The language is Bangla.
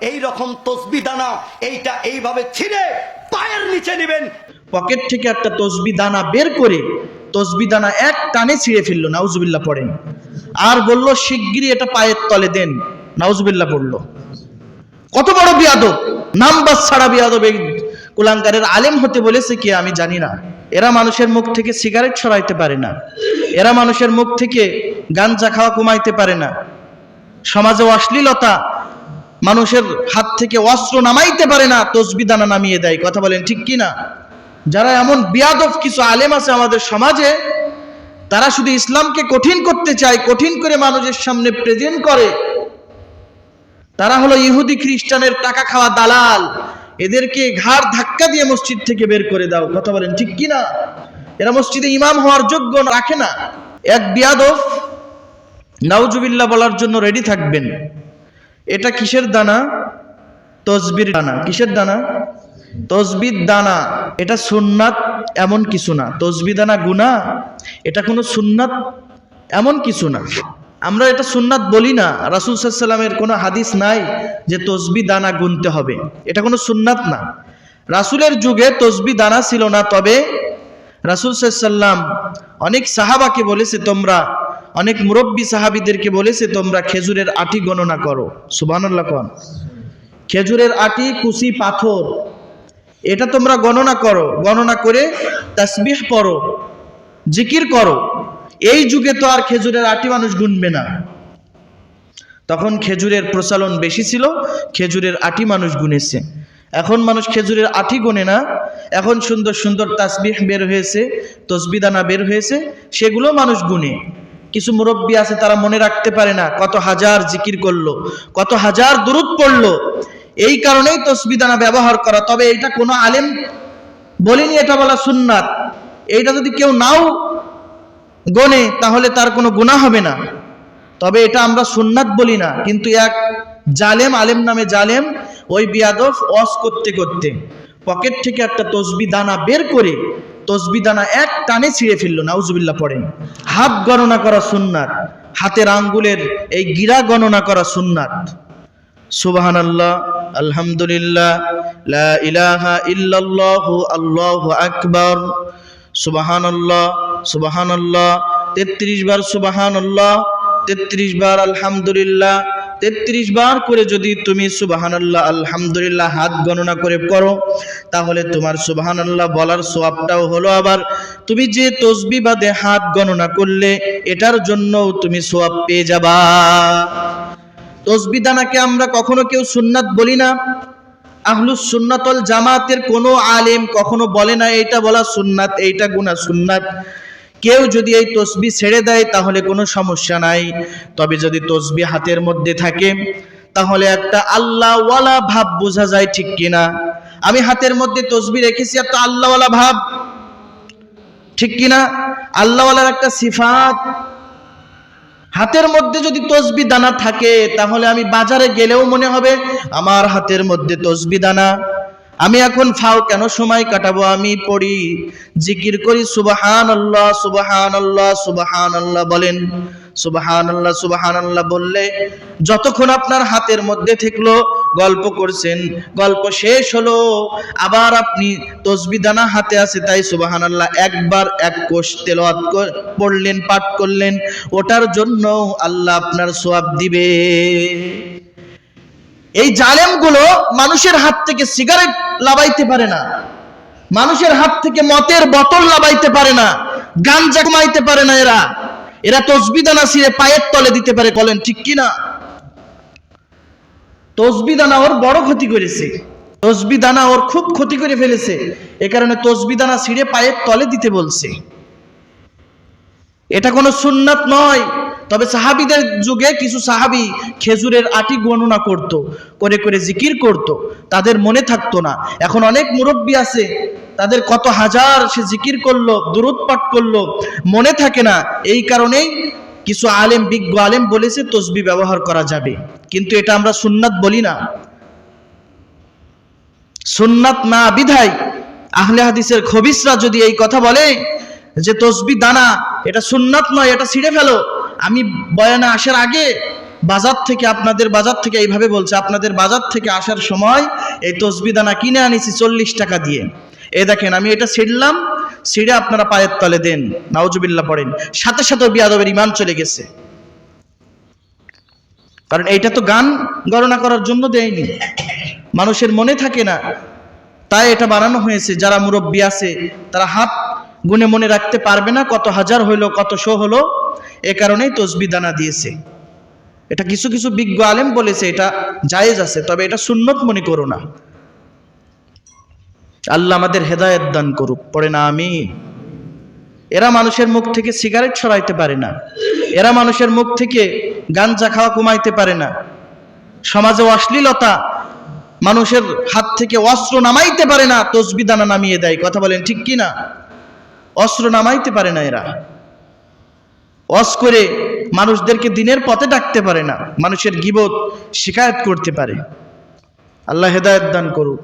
এই রকম তসবি দানা এইটা এইভাবে ছিঁড়ে পায়ের নিচে নেবেন। পকেট থেকে একটা তসবি দানা বের করে তসবি দানা এক টানে ছিঁড়ে ফেলল, নাউজুবিল্লাহ পড়েন। আর বলল, শিগগিরই এটা পায়ের তলে দেন। নাউজুবিল্লাহ পড়ল। কত বড় বিয়াদব! নাম্বার ছাড়া বিয়াদব এই কুলাঙ্কারের আলেম হতে বলেছে কি আমি জানি না। এরা মানুষের মুখ থেকে সিগারেট সরাইতে পারে না। এরা মানুষের মুখ থেকে গাঞ্জা খাওয়া কমাইতে পারে না। সমাজে অশ্লীলতা মানুষের হাত থেকে অস্ত্র নামাইতে পারে না, তসবি দানা নামিয়ে দেয়। কথা বলেন ঠিক কি না যারা এমন বিয়াদব কিছু আলেম আছে আমাদের সমাজে, তারা শুধু ইসলামকে কঠিন করতে চায়, কঠিন করে মানুষের সামনে প্রেজেন্ট করে। তারা হলো ইহুদি খ্রিস্টানের টাকা খাওয়া দালাল। এদেরকে ঘাড় ধাক্কা দিয়ে মসজিদ থেকে বের করে দাও। কথা বলেন ঠিক কি না এরা মসজিদে ইমাম হওয়ার যোগ্য রাখে না। এক বিয়াদব, নাউজুবিল্লাহ বলার জন্য রেডি থাকবেন। এটা কিসের দানা? তসবির দানা। কিসের দানা? তসবির দানা। এটা সুন্নাত এমন কিছু না। তসবি দানা গুণা এটা কোনো সুন্নাত এমন কিছু না। আমরা এটা সুন্নাত বলি না। রাসুল সাল্লামের কোনো হাদিস নাই যে তসবি দানা গুনতে হবে। এটা কোনো সুন্নাত না। রাসুলের যুগে তসবি দানা ছিল না, তবে রাসুল সাল্লাম অনেক সাহাবাকে বলেছে, তোমরা অনেক মুরব্বী সাহাবিদেরকে বলেছে, তোমরা খেজুরের আটি গণনা করো। সুবহানাল্লাহ কন। খেজুরের আটি, কুচি, পাথর, এটা তোমরা গণনা করো। গণনা করে তাসবিহ পড়ো, জিকির করো। এই যুগে তো আর খেজুরের আটি মানুষ গুনবে না। তখন খেজুরের প্রচলন বেশি ছিল, খেজুরের আটি মানুষ গুনেছে। এখন মানুষ খেজুরের আটি গোনে না। এখন সুন্দর সুন্দর তাসবিহ বের হয়েছে, তসবিদানা বের হয়েছে, সেগুলো মানুষ গুনে। কিছু মুরব্বী আছে, তারা মনে রাখতে পারে না কত হাজার জিকির করল, কত হাজার দূরত পড়ল। এই কারণেই তসবিদানা ব্যবহার করা। তবে এটা কোনো আলেম বলিনি এটা বলা সুন্নাত। এইটা যদি কেউ নাও গনে, তাহলে তার কোনো গুণা হবে না। তবে এটা আমরা সুন্নাত বলি না। কিন্তু এক জালেম, আলেম নামে জালেম, ওই বিয়াদব অস করতে করতে, পকেট থেকে একটা তসবি দানা বের করে তসবি দানা এক টানে ছিঁড়ে ফেলল, নাউজুবিল্লাহ পড়ে হাত গণনা করা সুন্নাত, হাতের আঙ্গুলের এই গিরা গণনা করা সুন্নাত। সুবাহান আল্লাহ আলহামদুলিল্লাহ, লা ইলাহা ইল্লাল্লাহ, আল্লাহু আকবার। সুবাহান আল্লাহ সুবাহান আল্লাহ তেত্রিশ বার সুবাহান আল্লাহ তেত্রিশ বার আলহামদুলিল্লাহ তেত্রিশ বার করে যদি তুমি সুবাহান আল্লাহ আলহামদুলিল্লাহ হাত গণনা করে করো তাহলে তোমার সুবাহান আল্লাহ বলার সোয়াবটাও হলো আবার তুমি যে তসবি বাদে হাত গণনা করলে, এটার জন্য তুমি সোয়াব পেয়ে যাবা। তসবিদানাকে আমরা কখনো কেউ সুন্নাত বলি না। আহলুস সুন্নাতল জামাতের কোনো আলেম কখনো বলে না, এইটা বলা সুন্নাত, এইটা গুনা সুন্নাত। কেউ যদি এই তসবি ছেড়ে দেয়, তাহলে কোনো সমস্যা নাই। তবে যদি তসবি হাতের মধ্যে থাকে, তাহলে একটা আল্লাহওয়ালা ভাব বোঝা যায় ঠিক কিনা? আমি হাতের মধ্যে তসবি রেখেছি, একটা আল্লাহওয়ালা ভাব ঠিক কিনা? আল্লাহওয়ালার একটা সিফাত। হাতের মধ্যে যদি তসবি দানা থাকে, তাহলে আমি বাজারে গেলেও মনে হবে, আমার হাতের মধ্যে তসবি দানা। আমি এখন ফাও কেন সময় কাটাবো? আমি পড়ি, জিকির করি সুবাহান আল্লাহ সুবাহান আল্লাহ সুবাহান আল্লাহ বলেন। সুবাহান আল্লাহ সুবাহান আল্লাহ বললে যতক্ষণ আপনার হাতের মধ্যে থাকল গল্প করছেন, গল্প শেষ হলো, আবার আপনি তসবি দানা হাতে আছে তাই সুবাহান আল্লাহ একবার এক কোষ তেলাওয়াত পড়লেন, পাঠ করলেন, ওটার জন্য আল্লাহ আপনার সোয়াব দিবে। এই জালেমগুলো মানুষের হাত থেকে সিগারেট লাগাইতে পারে না। মানুষের হাত থেকে মতের বোতল লাগাইতে পারে না। গাঞ্জা কমাইতে পারে না এরা। এরা তসবিদানা ছিঁড়ে পায়ের তলে দিতে পারে, বলেন ঠিক কি না? তসবিদানা ওর বড় ক্ষতি করেছে। তসবিদানা ওর খুব ক্ষতি করে ফেলেছে। এ কারণে তসবিদানা ছিঁড়ে পায়ের তলে দিতে বলছে। এটা কোনো সুন্নাত নয়। তবে সাহাবিদের যুগে কিছু সাহাবি খেজুরের আটি গণনা করত, করে করে জিকির করত। তাদের মনে থাকতো না। এখন অনেক মুরব্বী আছে, তাদের কত হাজার সে জিকির করল দূরত পাঠ করল, মনে থাকে না। এই কারণেই কিছু আলেম, বিজ্ঞ আলেম বলেছে, তসবি ব্যবহার করা যাবে। কিন্তু এটা আমরা সুন্নাত বলি না। সুন্নাত না বিধায় আহলে হাদিসের খবিসরা যদি এই কথা বলে যে তসবি দানা, এটা সুন্নাত নয়, এটা ছিঁড়ে ফেলো আমি বয়ানে আসার আগে বাজার থেকে আপনাদের বাজার থেকে এইভাবে বলছে, আপনাদের বাজার থেকে আসার সময় এই তসবিদানা কিনে আনিছি চল্লিশ টাকা দিয়ে। এ দেখেন, আমি এটা ছিঁড়লাম, ছিঁড়ে আপনারা পায়ের তলে দেন, নাউজুবিল্লাহ পড়েন। সাথে সাথে বিয়াদবের ইমান চলে গেছে। কারণ এইটা তো গান গণনা করার জন্য দেয়নি। মানুষের মনে থাকে না, তাই এটা বানানো হয়েছে। যারা মুরব্বী আছে, তারা হাত গুনে মনে রাখতে পারবে না কত হাজার হইল, কত শো হলো। এ কারণেই তসবি দানা দিয়েছে। এটা কিছু কিছু বিজ্ঞ আলেম বলেছে, এটা জায়েজ আছে, তবে এটা সুন্নত মনে করো না। আল্লাহ আমাদের হেদায়েত দান করুক, পড়ে না আমি এরা মানুষের মুখ থেকে সিগারেট সরাইতে পারে না। এরা মানুষের মুখ থেকে গাঞ্জা খাওয়া কমাইতে পারে না। সমাজে অশ্লীলতা, মানুষের হাত থেকে অস্ত্র নামাইতে পারে না, তসবি দানা নামিয়ে দেয়। কথা বলেন ঠিক কি না অস্ত্র নামাইতে পারে না এরা। অস করে মানুষদেরকে দিনের পথে ডাকতে পারে না। মানুষের গিবত শিকায়ত করতে পারে। আল্লাহ হেদায়ত দান করুক।